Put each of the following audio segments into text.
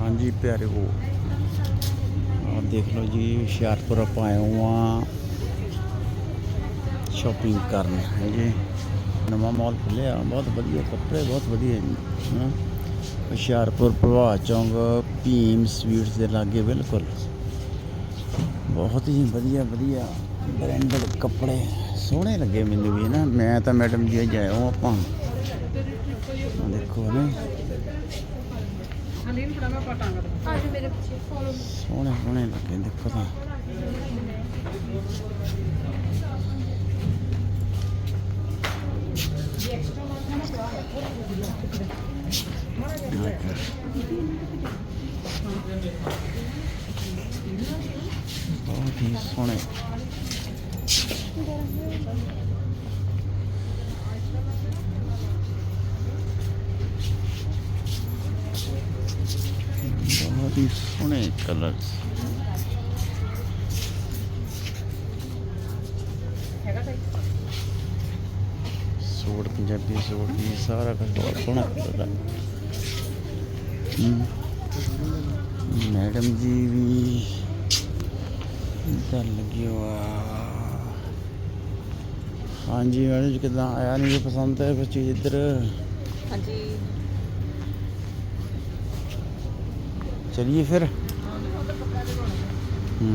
ਹਾਂਜੀ ਪਿਆਰਿਓ ਆ ਦੇਖ ਲਓ ਜੀ, ਹੁਸ਼ਿਆਰਪੁਰ ਆਪਾਂ ਆਏ ਹਾਂ। ਸ਼ਾਪਿੰਗ ਕਰਨ ਹੈ ਜੀ ਨਵਾਂ ਮਾਲ ਖੁੱਲਿਆ ਬਹੁਤ ਵਧੀਆ ਕੱਪੜੇ, ਬਹੁਤ ਵਧੀਆ ਜੀ ਹਾਂ ਹੁਸ਼ਿਆਰਪੁਰ ਪ੍ਰਭਾਤ ਚੌਂਕ, ਭੀਮ ਸਵੀਟਸ ਦੇ ਲਾਗੇ, ਬਿਲਕੁਲ। ਬਹੁਤ ਹੀ ਵਧੀਆ ਵਧੀਆ ਬ੍ਰਾਂਡਡ ਕੱਪੜੇ। ਸੋਹਣੇ ਲੱਗੇ ਮੈਨੂੰ ਵੀ ਨਾ ਮੈਂ ਤਾਂ ਮੈਡਮ ਜੀ ਅੱਜ ਆਇਆ ਆਪਾਂ। ਦੇਖੋ ਨਾ ਹਲੀਨ ਫੜਾ ਮੈਂ ਪਟਾਂਗ ਦਾ ਅੱਜ ਮੇਰੇ ਪਿੱਛੇ ਫੋਲੋ ਸੋਹਣੇ ਸੋਹਣੇ ਲੱਗੇ ਦੇਖੋ ਤਾਂ। ਬਹੁਤ ਹੀ ਸੋਹਣੇ। ਹੀ ਸੋਹਣੇ ਕਲਰਸ ਸੂਟ ਪੰਜਾਬੀ ਸੂਟ ਵੀ ਸਾਰਾ ਕੁਝ ਬਹੁਤ ਸੋਹਣਾ ਹਮ। ਮੈਡਮ ਜੀ ਵੀ ਇੱਧਰ ਲੱਗੀ ਹਾਂਜੀ ਮੈਡਮ ਜੀ ਕਿਦਾਂ? ਆਇਆ ਨਹੀਂ ਪਸੰਦ? ਹੈ ਫਿਰ ਚੀਜ਼ ਇੱਧਰ ਹਾਂਜੀ। ਚਲਿਏ ਫਿਰ। ਹੂੰ।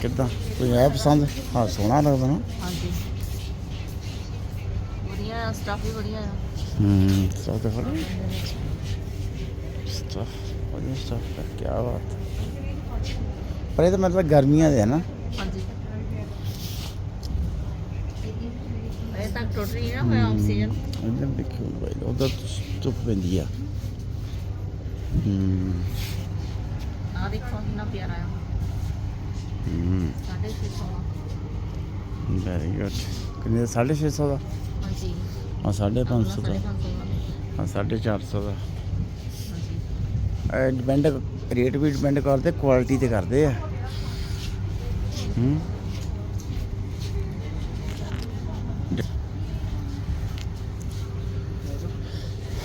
ਕਿਦਾਂ? ਕੋਈ ਹੈ ਪਸੰਦ? ਹਾਂ ਸੋਹਣਾ ਲੱਗਦਾ ਨਾ। ਹਾਂਜੀ। ਵਧੀਆ ਸਟਾਫ ਵੀ ਵਧੀਆ ਆ। ਹੂੰ ਸਭ ਤੋਂ ਫੜ ਸਟਫ ਵਧੀਆ ਸਟਫ ਕੀ ਬਾਤ। ਪਰ ਇਹ ਤਾਂ ਮਤਲਬ ਗਰਮੀਆਂ ਦੇ ਹੈ ਨਾ। ਤਾਂ ਟੋਟਲੀ ਨਾ ਹੋਇਆ ਆਕਸੀਜਨ। ਇਧਰ ਦੇਖਿਓ ਬਾਈ ਉਧਰ ਧੁੱਪ ਪੈਂਦੀ ਆ। ਹੂੰ। ਆ ਦੇਖੋ ਕਿੰਨਾ ਪਿਆਰਾ ਆ। ਹੂੰ। 650 ਵੈਰੀ ਗੁੱਡ ਕਿੰਨੇ 650 ਦਾ? ਹਾਂਜੀ। ਹਾਂ 550 ਦਾ। 550 ਹਾਂ 450 ਦਾ। ਡਿਪੈਂਡ ਰੇਟ ਵੀ ਡਿਪੈਂਡ ਕਰਦੇ ਕੁਆਲਿਟੀ ਤੇ ਕਰਦੇ ਆ। ਹੂੰ।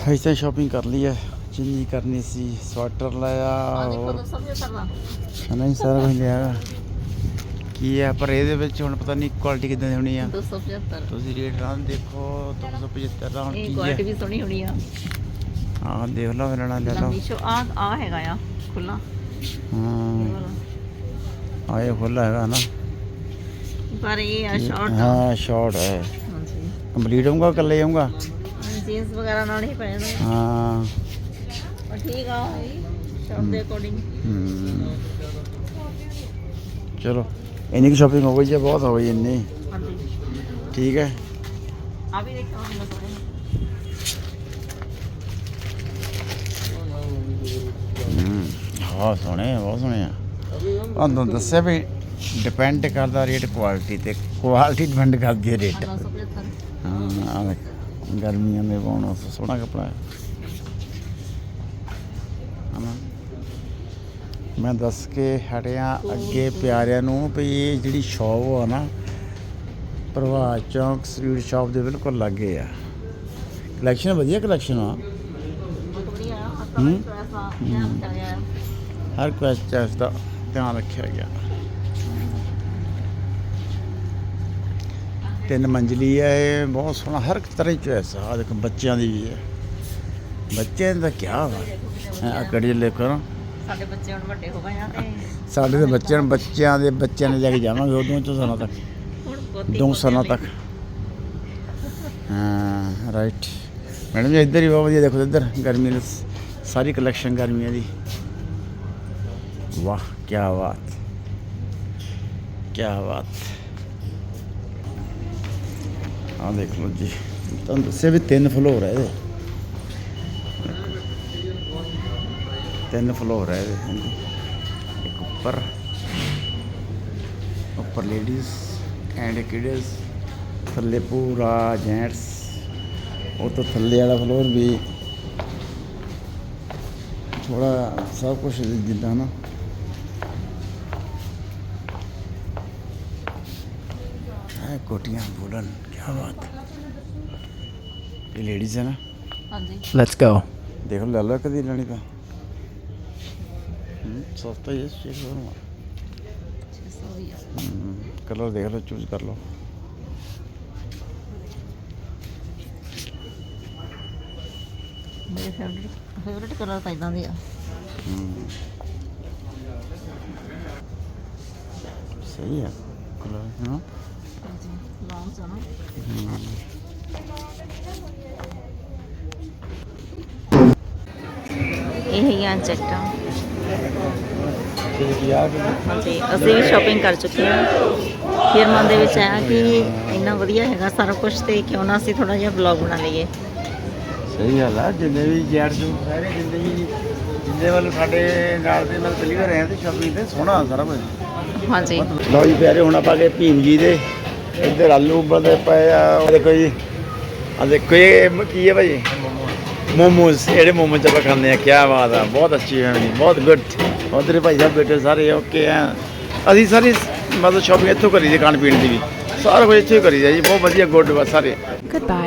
ਐਸਾ ਸ਼ਾਪਿੰਗ ਕਰ ਲਈ ਹੈ ਜਿੰਨੀ ਕਰਨੀ ਸੀ ਸਵੈਟਰ ਲਿਆ ਆ ਦੇਖੋ ਹੋਰ। ਤਾਂ ਸਭ ਤੋਂ ਸਰਵਾ ਨਹੀਂ ਸਾਰਾ ਕੁਝ ਲਿਆ। ਕੀ ਹੈ ਪਰ ਇਹਦੇ ਵਿੱਚ ਹੁਣ ਪਤਾ ਨਹੀਂ ਕੁਆਲਿਟੀ ਕਿਦਾਂ ਦੀ ਹੋਣੀ ਆ। 275 ਤੁਸੀਂ ਰੇਟ ਰਾਂ ਦੇਖੋ 275 ਦਾ ਹੁਣ ਇਹ ਕੀ ਕੁਆਲਿਟੀ ਹੈ ਵੀ ਸੋਹਣੀ ਹੋਣੀ ਆ। ਹਾਂ ਦੇਖ ਲਓ ਮੇਰੇ ਨਾਲ ਲੈ ਲਓ। ਸ਼ੋ ਆ ਆ ਹੈਗਾ ਆ ਖੁੱਲਾ ਹਾਂ। ਆ ਇਹ ਖੁੱਲਾ ਹੈਗਾ ਨਾ। ਪਰ ਇਹ ਆ ਸ਼ਾਰਟ ਹਾਂ ਸ਼ਾਰਟ ਹੈ ਹਾਂਜੀ। ਕੰਪਲੀਟ ਹੋਊਗਾ ਇਕੱਲੇ ਜਾਊਗਾ ਜੀਨਸ ਵਗੈਰਾ ਨਾਲ ਹੀ ਪੈ ਜਾਣਾ ਹਾਂ। ਪਰ ਠੀਕ ਆ ਸ਼ਾਰਟ ਦੇ ਅਕੋਰਡਿੰਗ। ਚਲੋ ਇੰਨੀ ਕੁ ਸ਼ਾਪਿੰਗ ਹੋ ਗਈ ਜੇ ਬਹੁਤ ਹੋ ਗਈ ਇੰਨੀ। ਠੀਕ ਹੈ। ਆ ਵੀ ਦੇਖੋ ਹੁਣ ਹਮ, ਹਾਂ ਸੋਹਣੇ ਆ, ਬਹੁਤ ਸੋਹਣੇ ਆ। ਆਹ ਤੁਹਾਨੂੰ ਦੱਸਿਆ ਵੀ ਡਿਪੈਂਡ ਕਰਦਾ ਰੇਟ ਕੁਆਲਿਟੀ ਤੇ। ਕੁਆਲਿਟੀ ਡਿਪੈਂਡ ਕਰਦੀ ਹੈ ਰੇਟ 975 ਹਾਂ ਆਹ ਦੇਖ ਗਰਮੀਆਂ ਦੇ ਪਾਉਣ ਵਾਸਤੇ ਸੋਹਣਾ ਕੱਪੜਾ ਹੈ। ਮੈਂ ਦੱਸ ਕੇ ਹਟਿਆ ਅੱਗੇ ਪਿਆਰਿਆਂ ਨੂੰ ਵੀ ਇਹ ਜਿਹੜੀ ਸ਼ੌਪ ਆ ਨਾ ਪ੍ਰਭਾਤ ਚੌਂਕ ਸਵੀਟ ਸ਼ਾਪ ਦੇ ਬਿਲਕੁਲ ਲਾਗੇ ਆ। ਕਲੈਕਸ਼ਨ ਵਧੀਆ ਕਲੈਕਸ਼ਨ ਆ। ਹਰ ਕੁਐਸਚਨ ਦਾ ਧਿਆਨ ਰੱਖਿਆ ਗਿਆ। ਤਿੰਨ ਮੰਜ਼ਲੀ ਹੈ ਇਹ ਬਹੁਤ ਸੋਹਣਾ ਹਰ ਇੱਕ ਤਰ੍ਹਾਂ ਦੀ ਚੋਇਸ ਆ। ਆਹ ਦੇਖੋ ਬੱਚਿਆਂ ਦੀ ਵੀ ਹੈ। ਬੱਚਿਆਂ ਦਾ ਕੀ ਵਾ ਆ ਕੜੀ ਲੈ ਕਰੋ ਸਾਡੇ ਬੱਚੇ ਹੁਣ ਵੱਡੇ ਹੋ ਗਏ ਆ ਤੇ ਸਾਡੇ ਦੇ ਬੱਚਿਆਂ ਨੂੰ ਬੱਚਿਆਂ ਦੇ ਬੱਚਿਆਂ ਨੇ ਲੈ ਕੇ ਜਾਵਾਂਗੇ ਉਦੋਂ ਤੋਂ ਸਾਲਾਂ ਤੱਕ। ਹੁਣ ਦੋ ਸਾਲਾਂ ਤੱਕ। ਹਾਂ ਰਾਈਟ ਮੈਡਮ ਜੀ ਇੱਧਰ ਹੀ ਬਹੁਤ ਵਧੀਆ ਦੇਖੋ ਇੱਧਰ ਗਰਮੀ ਦੀ ਸਾਰੀ ਕਲੈਕਸ਼ਨ ਗਰਮੀਆਂ ਦੀ। ਵਾਹ ਕੀ ਬਾਤ। ਕੀ ਬਾਤ। ਆ ਦੇਖ ਲਓ ਜੀ, ਤੁਹਾਨੂੰ ਦੱਸਿਆ ਵੀ ਤਿੰਨ ਫਲੋਰ ਹੈ ਇਹਦੇ। ਤਿੰਨ ਫਲੋਰ ਹੈ ਇਹਦੇ ਇੱਕ ਉੱਪਰ ਉੱਪਰ ਲੇਡੀਜ਼ ਐਂਡ ਕਿਡਸ ਥੱਲੇ ਪੂਰਾ ਜੈਂਟਸ ਉਹ ਤੋਂ ਥੱਲੇ ਵਾਲਾ ਫਲੋਰ ਵੀ ਥੋੜਾ ਸਭ ਕੁਝ ਜਿੱਦਾਂ ਨਾ। ਕੋਟੀਆਂ ਬੁਲਨ ਕੀ ਬਾਤ ਇਹ ਲੇਡੀਜ਼ ਹੈ ਨਾ? ਹਾਂਜੀ। Let's go. ਦੇਖ ਲੈ ਲਓ ਕਦੀ ਲੈਣੀ ਤਾਂ। ਹੂੰ, ਸਸਤਾ ਹੀ ਹੈ ਚੈੱਕ ਕਰੋ 600 ਹੀ ਆ। ਕਲਰ ਦੇਖ ਲਓ ਚੂਜ਼ ਕਰ ਲਓ। ਮੇਰੇ ਫੇਵਰਿਟ ਫੇਵਰਿਟ ਕਲਰ ਤਾਂ ਇਦਾਂ ਦੇ ਆ। ਹੂੰ। ਸਹੀ ਹੈ ਕਲਰ ਹਾਂ ਆ ਇਹ ਠੀਕ ਯਾਰ ਹਾਂਜੀ ਅਸੀਂ ਵੀ ਸ਼ਾਪਿੰਗ ਕਰ ਚੁੱਕੇ ਹਾਂ। ਫਿਰ ਮਨ ਦੇ ਵਿੱਚ ਆਇਆ ਕਿ ਇੰਨਾ ਵਧੀਆ ਹੈਗਾ ਸਾਰਾ ਕੁਝ ਤੇ ਕਿਉਂ ਨਾ ਅਸੀਂ ਥੋੜਾ ਜਿਹਾ ਵਲੌਗ ਬਣਾ ਲਈਏ। ਸਹੀ ਗੱਲ ਆ ਜਿੰਨੇ ਵੀ ਜੈਟ ਜੂ ਸਾਰੇ ਵੀ ਜਿੰਨੇ ਵੱਲ ਸਾਡੇ ਨਾਲ ਦੇ ਨਾਲ ਚੱਲੀ ਰਹੇ ਆ ਤੇ ਸ਼ਾਪਿੰਗ ਤੇ ਸੋਹਣਾ ਸਾਰਾ ਕੁਝ ਹਾਂਜੀ। ਲਓ ਜੀ ਪਿਆਰੇ ਹੁਣ ਆਪਾਂ ਗਏ ਭੀਮ ਜੀ ਦੇ ਇੱਧਰ ਆਲੂ ਉਬਲਦੇ ਪਏ ਆ ਉਹ ਦੇਖੋ ਜੀ। ਆ ਦੇਖੋ ਇਹ ਕੀ ਹੈ ਭਾਜੀ ਮੋਮੋਸ। ਜਿਹੜੇ ਮੋਮੋਸ ਆਪਾਂ ਖਾਂਦੇ ਆ ਕੀ ਬਾਤ ਆ। ਬਹੁਤ ਅੱਛੀ ਫੈਮਿਲੀ ਬਹੁਤ ਗੁੱਡ ਉਧਰ ਭਾਈ ਸਾਹਿਬ ਬੇਟੇ ਸਾਰੇ ਓਕੇ ਆ। ਅਸੀਂ ਸਾਰੀ ਮਤਲਬ ਸ਼ਾਪਿੰਗ ਇੱਥੋਂ ਕਰੀ ਦੀ ਖਾਣ ਪੀਣ ਦੀ ਵੀ। ਸਾਰਾ ਕੁਝ ਇੱਥੋਂ ਹੀ ਕਰੀਦਾ ਜੀ, ਬਹੁਤ ਵਧੀਆ ਗੁੱਡ ਵਾ ਸਾਰੇ। Goodbye.